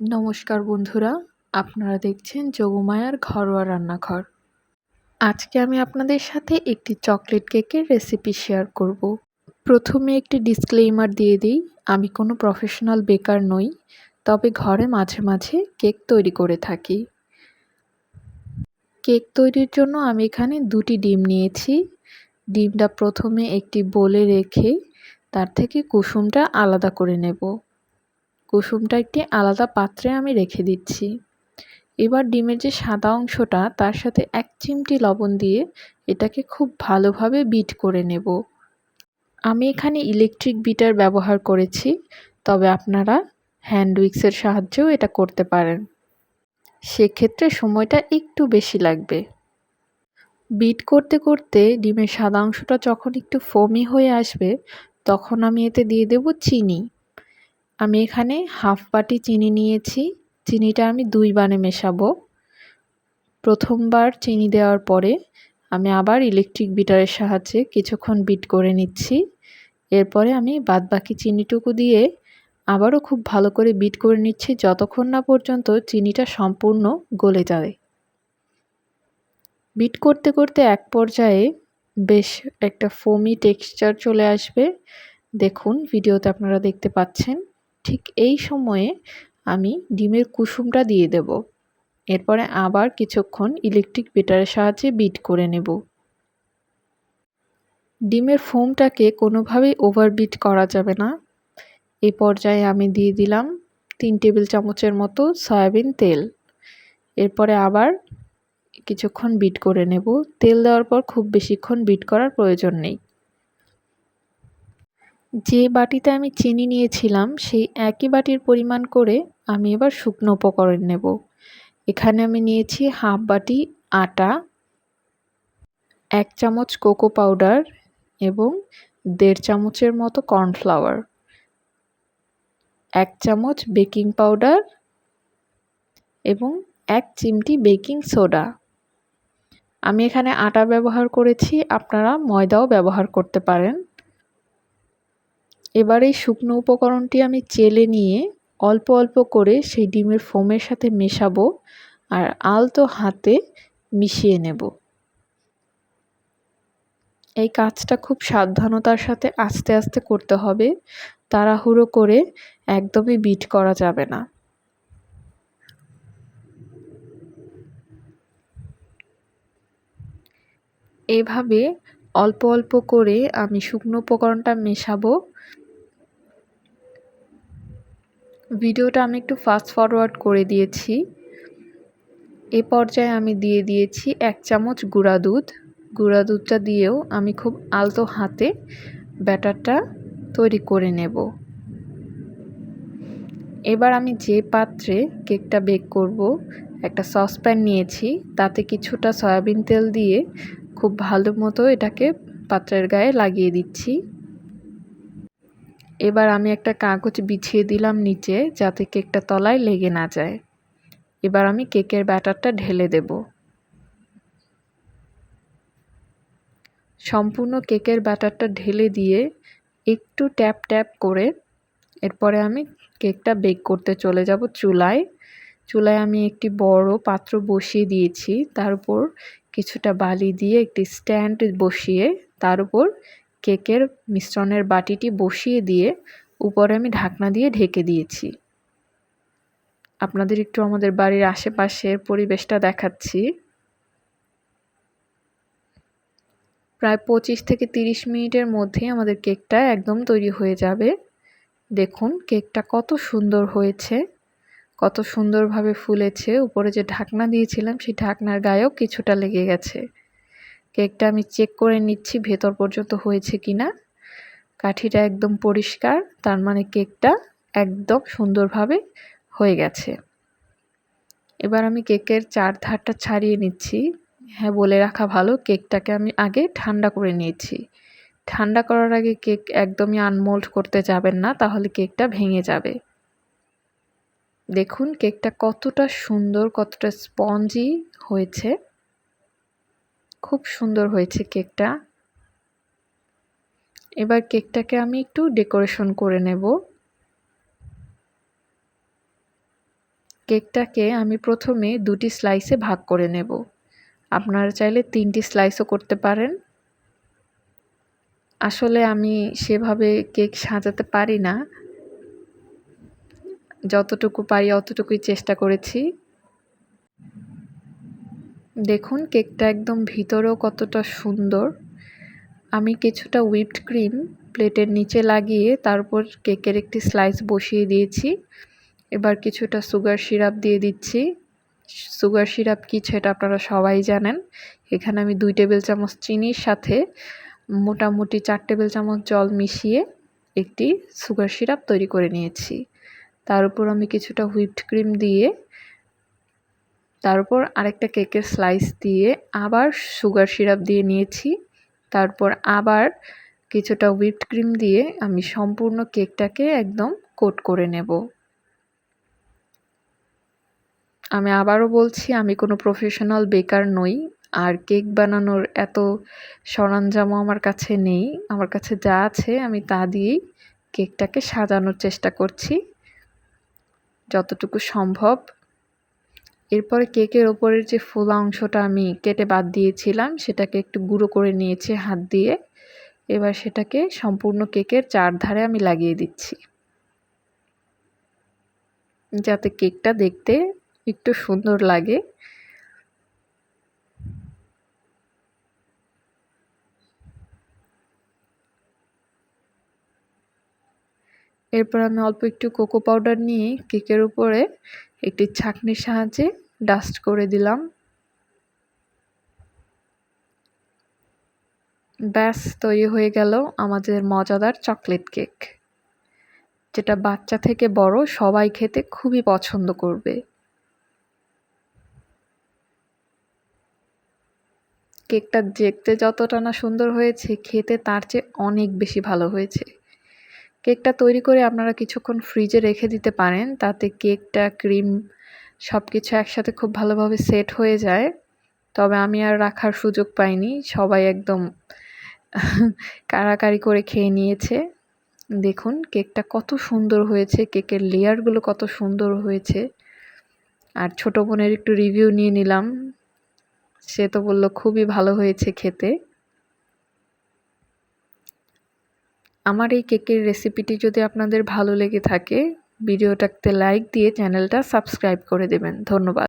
নমস্কার বন্ধুরা, আপনারা দেখছেন যোগমায়ার ঘরোয়া রান্নাঘর। আজকে আমি আপনাদের সাথে একটি চকলেট কেকের রেসিপি শেয়ার করব। প্রথমে একটি ডিসক্লেইমার দিয়ে দিই, আমি কোনো প্রফেশনাল বেকার নই, তবে ঘরে মাঝে মাঝে কেক তৈরি করে থাকি। কেক তৈরির জন্য আমি এখানে দুটি ডিম নিয়েছি। ডিমটা প্রথমে একটি বোলে রেখে তার থেকে কুসুমটা আলাদা করে নেব। কুসুমটা একটি আলাদা পাত্রে আমি রেখে দিচ্ছি। এবার ডিমের যে সাদা অংশটা, তার সাথে এক চিমটি লবণ দিয়ে এটাকে খুব ভালোভাবে বিট করে নেব। আমি এখানে ইলেকট্রিক বিটার ব্যবহার করেছি, তবে আপনারা হ্যান্ড উইক্সের সাহায্যেও এটা করতে পারেন। সেক্ষেত্রে সময়টা একটু বেশি লাগবে। বিট করতে করতে ডিমের সাদা অংশটা যখন একটু ফোমি হয়ে আসবে, তখন আমি এতে দিয়ে দেব চিনি। আমি এখানে হাফ বাটি চিনি নিয়েছি। চিনিটা আমি দুই বানে মেশাবো। প্রথমবার চিনি দেওয়ার পরে আমি আবার ইলেকট্রিক বিটারের সাহায্যে কিছুক্ষণ বিট করে নিচ্ছি। এরপরে আমি বাদবাকি চিনিটুকু দিয়ে আবারও খুব ভালো করে বিট করে নিচ্ছি যতক্ষণ না পর্যন্ত চিনিটা সম্পূর্ণ গলে যায়। বিট করতে করতে এক পর্যায়ে বেশ একটা ফোমি টেক্সচার চলে আসবে। দেখুন, ভিডিওতে আপনারা দেখতে পাচ্ছেন। ঠিক এই সময়ে আমি ডিমের কুসুমটা দিয়ে দেব। এরপরে আবার কিছুক্ষণ ইলেকট্রিক বেটারের সাহায্যে বিট করে নেব। ডিমের ফোমটাকে কোনোভাবেই ওভারবিট করা যাবে না। এই পর্যায়ে আমি দিয়ে দিলাম তিন টেবিল চামচের মতো সয়াবিন তেল। এরপরে আবার কিছুক্ষণ বিট করে নেব। তেল দেওয়ার পর খুব বেশিক্ষণ বিট করার প্রয়োজন নেই। যে বাটিতে আমি চিনি নিয়েছিলাম, সেই একই বাটির পরিমাণ করে আমি এবার শুকনো উপকরণ নেব। এখানে আমি নিয়েছি হাফ বাটি আটা, এক চামচ কোকো পাউডার এবং দেড় চামচের মতো কর্নফ্লাওয়ার, এক চামচ বেকিং পাউডার এবং এক চিমটি বেকিং সোডা। আমি এখানে আটা ব্যবহার করেছি, আপনারা ময়দাও ব্যবহার করতে পারেন। এবার এই শুকনো উপকরণটি আমি চেলে নিয়ে অল্প অল্প করে সেই ডিমের ফোমের সাথে মেশাবো আর আলতো হাতে মিশিয়ে নেব। এই কাজটা খুব সাবধানতার সাথে আস্তে আস্তে করতে হবে, তাড়াহুড়ো করে একদমই বিট করা যাবে না। এভাবে অল্প অল্প করে আমি শুকনো উপকরণটা মেশাবো ভিডিওটা আমি একটু ফাস্ট ফরওয়ার্ড করে দিয়েছি। এ পর্যায়ে আমি দিয়ে দিয়েছি এক চামচ গুঁড়া দুধ। গুঁড়া দুধটা দিয়েও আমি খুব আলতো হাতে ব্যাটারটা তৈরি করে নেব। এবার আমি যে পাত্রে কেকটা বেক করব, একটা সসপ্যান নিয়েছি। তাতে কিছুটা সয়াবিন তেল দিয়ে খুব ভালো মতো এটাকে পাত্রের গায়ে লাগিয়ে দিচ্ছি। এবার আমি একটা কাগজ বিছিয়ে দিলাম নিচে যাতে কেকটা তলায় লেগে না যায়। এবার আমি কেকের ব্যাটারটা ঢেলে দেব। সম্পূর্ণ কেকের ব্যাটারটা ঢেলে দিয়ে একটু ট্যাপ ট্যাপ করে এরপরে আমি কেকটা বেক করতে চলে যাব চুলায়। চুলায় আমি একটি বড় পাত্র বসিয়ে দিয়েছি। তার উপর কিছুটা বালি দিয়ে একটি স্ট্যান্ড বসিয়ে তার উপর কেকের মিশ্রণের বাটিটি বসিয়ে দিয়ে উপরে আমি ঢাকনা দিয়ে ঢেকে দিয়েছি। আপনাদের একটু আমাদের বাড়ির আশেপাশের পরিবেশটা দেখাচ্ছি। প্রায় পঁচিশ থেকে তিরিশ মিনিটের মধ্যে আমাদের কেকটা একদম তৈরি হয়ে যাবে। দেখুন, কেকটা কত সুন্দর হয়েছে, কত সুন্দরভাবে ফুলেছে। উপরে যে ঢাকনা দিয়েছিলাম, সেই ঢাকনার গায়েও কিছুটা লেগে গেছে। কেকটা আমি চেক করে নিচ্ছি ভেতর পর্যন্ত হয়েছে কি না কাঠিটা একদম পরিষ্কার, তার মানে কেকটা একদম সুন্দরভাবে হয়ে গেছে। এবার আমি কেকের চার ধারটা ছাড়িয়ে নিচ্ছি। হ্যাঁ বলে রাখা ভালো, কেকটাকে আমি আগে ঠান্ডা করে নিয়েছি। ঠান্ডা করার আগে কেক একদমই আনমোল্ড করতে যাবেন না, তাহলে কেকটা ভেঙে যাবে। দেখুন, কেকটা কতটা সুন্দর, কতটা স্পঞ্জি হয়েছে। খুব সুন্দর হয়েছে কেকটা। এবার কেকটাকে আমি একটু ডেকোরেশন করে নেব। কেকটাকে আমি প্রথমে দুটি স্লাইসে ভাগ করে নেব। আপনারা চাইলে তিনটি স্লাইসও করতে পারেন। আসলে আমি সেভাবে কেক সাজাতে পারি না। যতটুকু পারি অতটুকুই চেষ্টা করেছি। দেখুন, কেকটা একদম ভিতরেও কতটা সুন্দর। আমি কিছুটা হুইপড ক্রিম প্লেটের নিচে লাগিয়ে তারপর কেকের একটি স্লাইস বসিয়ে দিয়েছি। এবার কিছুটা সুগার সিরাপ দিয়ে দিচ্ছি। সুগার সিরাপ কী সেটা আপনারা সবাই জানেন। এখানে আমি দুই টেবিল চামচ চিনির সাথে মোটামুটি চার টেবিল চামচ জল মিশিয়ে একটি সুগার সিরাপ তৈরি করে নিয়েছি। তার উপর আমি কিছুটা হুইপড ক্রিম দিয়ে তার উপর আরেকটা কেকের স্লাইস দিয়ে আবার সুগার সিরাপ দিয়ে নিয়েছি। তারপর আবার কিছুটা হুইপড ক্রিম দিয়ে আমি সম্পূর্ণ কেকটাকে একদম কোট করে নেব। আমি আবারও বলছি, আমি কোনো প্রফেশনাল বেকার নই, আর কেক বানানোর এত সরঞ্জামও আমার কাছে নেই। আমার কাছে যা আছে আমি তা দিয়েই কেকটাকে সাজানোর চেষ্টা করছি। যতটুকু সম্ভব এরপরে কেকের ওপরের যে ফোলা অংশটা আমি কেটে বাদ দিয়েছিলাম, সেটাকে একটু গুঁড়ো করে নিয়েছি হাত দিয়ে। এবার সেটাকে সম্পূর্ণ কেকের চারধারে আমি লাগিয়ে দিচ্ছি। যাতে কেকটা দেখতে একটু সুন্দর লাগে। এরপর আমি অল্প একটু কোকো পাউডার নিয়ে কেকের উপরে একটি ছাঁকনির সাহায্যে ডাস্ট করে দিলাম। ব্যাস, তৈরি হয়ে গেল আমাদের মজাদার চকলেট কেক যেটা বাচ্চা থেকে বড় সবাই খেতে খুবই পছন্দ করবে। কেকটা দেখতে যতটা না সুন্দর হয়েছে, খেতে তার চেয়ে অনেক বেশি ভালো হয়েছে। কেকটা তৈরি করে আপনারা কিছুক্ষণ ফ্রিজে রেখে দিতে পারেন। তাতে কেকটা, ক্রিম সব কিছু একসাথে খুব ভালোভাবে সেট হয়ে যায়। তবে আমি আর রাখার সুযোগ পাইনি। সবাই একদম কাড়াকাড়ি করে খেয়ে নিয়েছে। দেখুন, কেকটা কত সুন্দর হয়েছে। কেকের লেয়ারগুলো কত সুন্দর হয়েছে। আর ছোটো বোনের একটু রিভিউ নিয়ে নিলাম। সে তো বলল, খুবই ভালো হয়েছে খেতে। আমার এই কেকের রেসিপিটি যদি আপনাদের ভালো লেগে থাকে, ভিডিওটাতে লাইক দিয়ে চ্যানেলটা সাবস্ক্রাইব করে দেবেন। ধন্যবাদ।